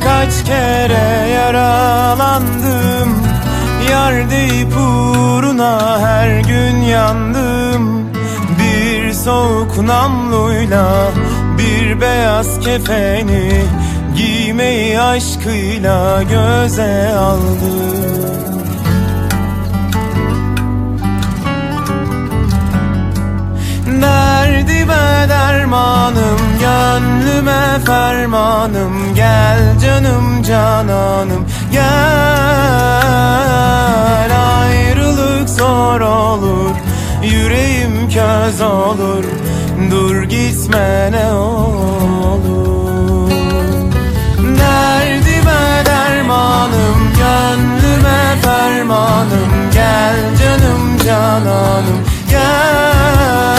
kaç kere yaralandım. Yar deyip uğruna her gün yandım. Bir soğuk namluyla bir beyaz kefeni Giymeyi aşkıyla göze aldım. Derdime dermanım, gönlüme fermanım Gel canım cananım, gel Ayrılık zor olur, yüreğim köz olur Dur gitme ne olur. Derdime dermanım, gönlüme fermanım Gel canım cananım, gel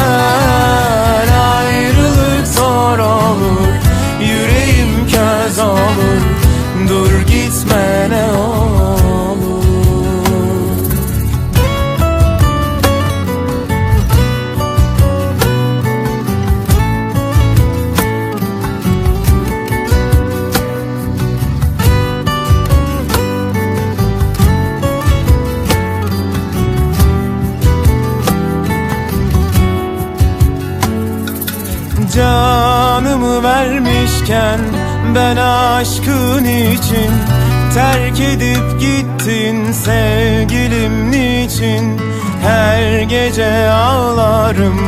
Canımı vermişken ben aşkın için Terk edip gittin sevgilim niçin? Her gece ağlarım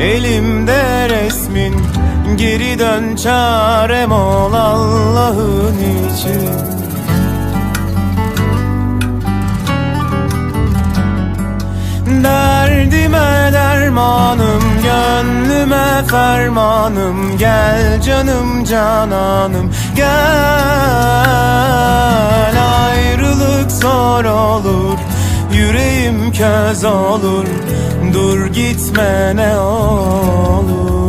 elimde resmin. Geri dön çarem ol fermanım Gel canım cananım, gel Ayrılık zor olur, yüreğim köz olur Dur gitme ne olur